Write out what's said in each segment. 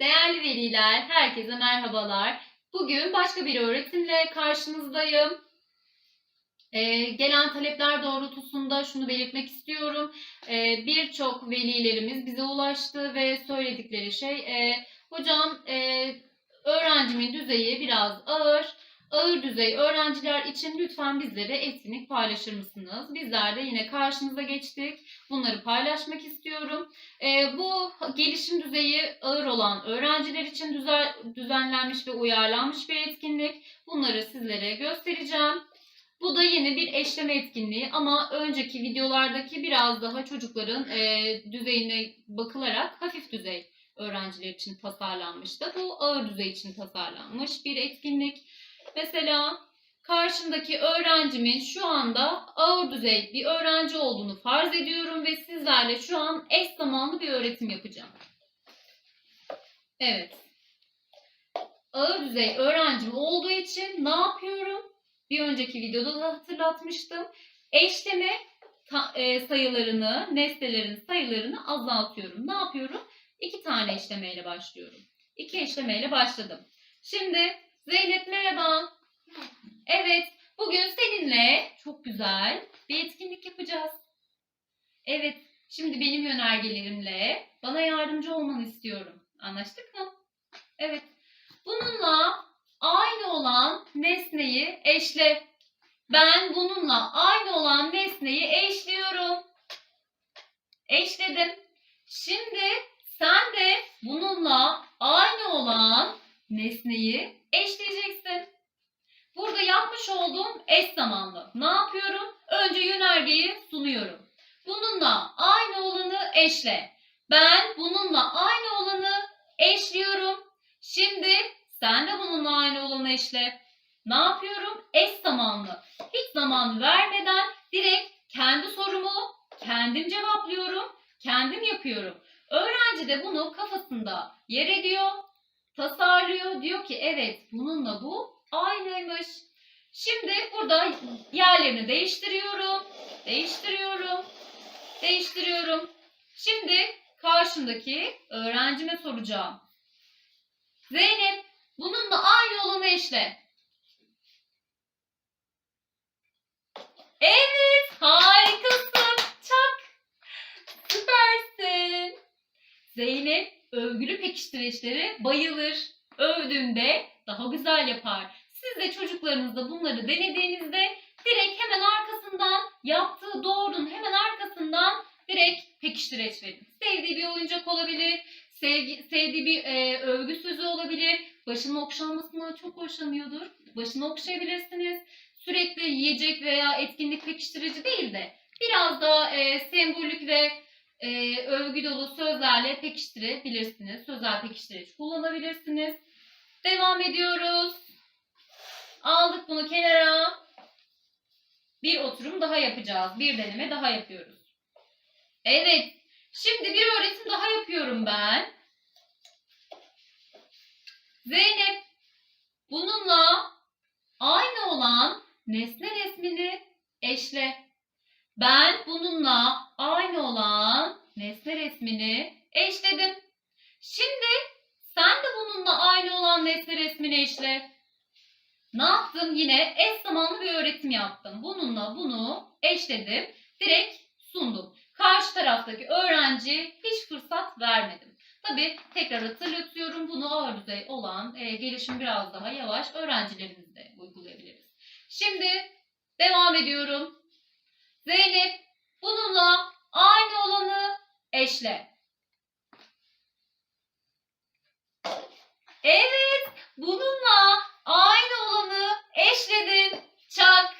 Değerli veliler, herkese merhabalar. Bugün başka bir öğretimle karşınızdayım. Ee, gelen talepler doğrultusunda şunu belirtmek istiyorum. Ee, Birçok velilerimiz bize ulaştı ve söyledikleri şey, e, hocam e, öğrencimin düzeyi biraz ağır. Ağır düzey öğrenciler için lütfen bizlere etkinlik paylaşır mısınız? Bizler de yine karşınıza geçtik. Bunları paylaşmak istiyorum. Ee, bu gelişim düzeyi ağır olan öğrenciler için düzen- düzenlenmiş ve uyarlanmış bir etkinlik. Bunları sizlere göstereceğim. Bu da yeni bir eşleme etkinliği ama önceki videolardaki biraz daha çocukların e, düzeyine bakılarak hafif düzey öğrenciler için tasarlanmıştı. Bu ağır düzey için tasarlanmış bir etkinlik. Mesela karşımdaki öğrencimin şu anda ağır düzey bir öğrenci olduğunu farz ediyorum ve sizlerle şu an eş zamanlı bir öğretim yapacağım. Evet. Ağır düzey öğrencim olduğu için ne yapıyorum? Bir önceki videoda da hatırlatmıştım. Eşleme e, sayılarını, nesnelerin sayılarını azaltıyorum. Ne yapıyorum? İki tane eşlemeyle başlıyorum. İki eşlemeyle başladım. Şimdi Zeynep merhaba. Evet, bugün seninle çok güzel bir etkinlik yapacağız. Evet, şimdi benim yönergelerimle bana yardımcı olmanı istiyorum. Anlaştık mı? Evet. Bununla aynı olan nesneyi eşle. Ben bununla aynı olan nesneyi eşliyorum. Eşledim. Şimdi sen de bununla aynı olan nesneyi eşleyeceksin. Burada yapmış olduğum eş zamanlı. Ne yapıyorum? Önce yönergeyi sunuyorum. Bununla aynı olanı eşle. Ben bununla aynı olanı eşliyorum. Şimdi sen de bununla aynı olanı eşle. Ne yapıyorum? Eş zamanlı. Hiç zaman vermeden direkt kendi sorumu kendim cevaplıyorum. Kendim yapıyorum. Öğrenci de bunu kafasında yer ediyor tasarlıyor. Diyor ki evet bununla bu aynıymış. Şimdi burada yerlerini değiştiriyorum. Değiştiriyorum. Değiştiriyorum. Şimdi karşımdaki öğrencime soracağım. Zeynep bununla aynı olanı eşle. Evet harikasın. Çak. Süpersin. Zeynep övgülü pekiştireçlere bayılır. Övdüğünde daha güzel yapar. Siz de çocuklarınızla bunları denediğinizde direkt hemen arkasından yaptığı doğrunun hemen arkasından direkt pekiştireç verin. Sevdiği bir oyuncak olabilir, sevgi, sevdiği bir e, övgü sözü olabilir. Başının okşanmasından çok hoşlanıyordur. Başını okşayabilirsiniz. Sürekli yiyecek veya etkinlik pekiştirici değil de biraz daha e, sembolik ve e, övgü dolu sözlerle pekiştirebilirsiniz. Sözel pekiştirici kullanabilirsiniz. Devam ediyoruz. Aldık bunu kenara. Bir oturum daha yapacağız. Bir deneme daha yapıyoruz. Evet. Şimdi bir öğretim daha yapıyorum ben. Zeynep bununla aynı olan nesne resmini eşle. Ben bununla aynı olan nesne resmini eşledim. Şimdi sen de bununla aynı olan nesne resmini eşle. Ne yaptım? Yine eş zamanlı bir öğretim yaptım. Bununla bunu eşledim. Direkt sundum. Karşı taraftaki öğrenci hiç fırsat vermedim. Tabi tekrar hatırlatıyorum bunu ağır düzey olan e, gelişim biraz daha yavaş öğrencilerimizde uygulayabiliriz. Şimdi devam ediyorum. Zeynep bununla aynı olanı eşle. Evet, bununla aynı olanı eşledin. Çak.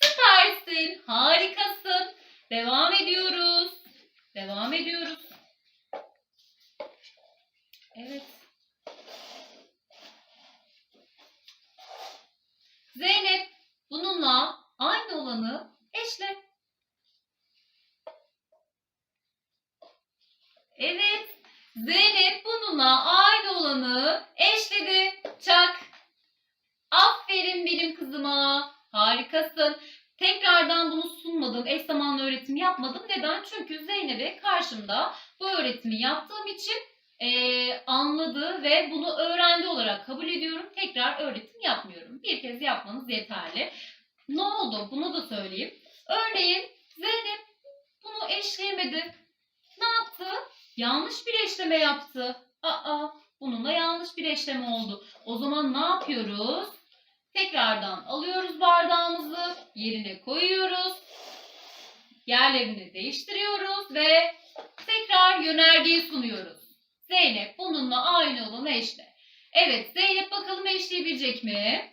Süpersin, harikasın. Devam ediyoruz. Devam ediyoruz. Evet. Zeynep bununla aynı olanı eşle. Evet. Zeynep bununla aynı olanı eşledi. Çak. Aferin benim kızıma. Harikasın. Tekrardan bunu sunmadım. Eş zamanlı öğretim yapmadım. Neden? Çünkü Zeynep'e karşımda bu öğretimi yaptığım için e, anladı ve bunu öğrendi olarak kabul ediyorum. Tekrar öğretim yapmıyorum. Bir kez yapmanız yeterli. Ne oldu? Bunu da söyleyeyim. Örneğin Zeynep bunu eşleyemedi. Ne yaptı? Yanlış bir eşleme yaptı. Aa, bununla yanlış bir eşleme oldu. O zaman ne yapıyoruz? Tekrardan alıyoruz bardağımızı, yerine koyuyoruz. Yerlerini değiştiriyoruz ve tekrar yönergeyi sunuyoruz. Zeynep bununla aynı olanı eşle. Evet Zeynep bakalım eşleyebilecek mi?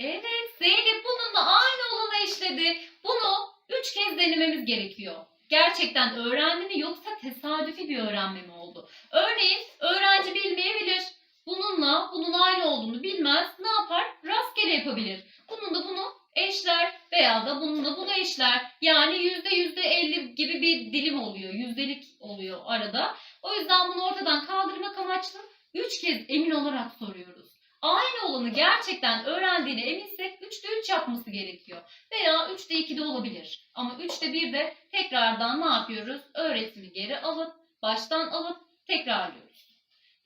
Evet Zeynep bununla aynı olanı eşledi. Bunu üç kez denememiz gerekiyor. Gerçekten öğrendi mi yoksa tesadüfi bir öğrenme mi oldu? Örneğin. Bununla bunun aynı olduğunu bilmez. Ne yapar? Rastgele yapabilir. Bunun da bunu eşler veya da bunun da bunu eşler. Yani yüzde yüzde elli gibi bir dilim oluyor. Yüzdelik oluyor arada. O yüzden bunu ortadan kaldırmak amaçlı üç kez emin olarak soruyoruz. Aynı olanı gerçekten öğrendiğine eminsek 3'te 3 yapması gerekiyor. Veya 3'te 2 de olabilir. Ama 3'te 1 de tekrardan ne yapıyoruz? Öğretimi geri alıp, baştan alıp tekrarlıyoruz.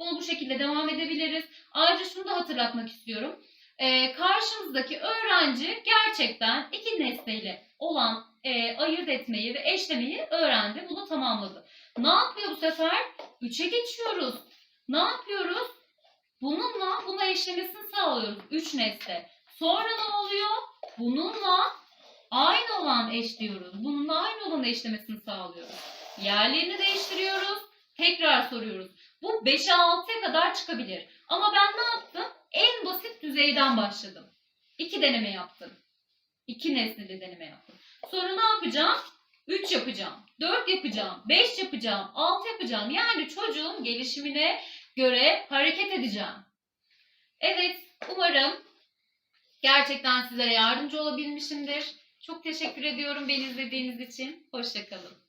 Bunu bu şekilde devam edebiliriz. Ayrıca şunu da hatırlatmak istiyorum. Ee, karşımızdaki öğrenci gerçekten iki nesneyle olan e, ayırt etmeyi ve eşlemeyi öğrendi. Bunu tamamladı. Ne yapıyor bu sefer? 3'e geçiyoruz. Ne yapıyoruz? Bununla buna eşlemesini sağlıyoruz. 3 nesne. Sonra ne oluyor? Bununla aynı olan eşliyoruz. Bununla aynı olan eşlemesini sağlıyoruz. Yerlerini değiştiriyoruz. Tekrar soruyoruz. Bu 5'e 6'ya kadar çıkabilir. Ama ben ne yaptım? En basit düzeyden başladım. 2 deneme yaptım. 2 nesneli deneme yaptım. Sonra ne yapacağım? 3 yapacağım. 4 yapacağım. 5 yapacağım. 6 yapacağım. Yani çocuğun gelişimine göre hareket edeceğim. Evet, umarım gerçekten sizlere yardımcı olabilmişimdir. Çok teşekkür ediyorum beni izlediğiniz için. Hoşçakalın.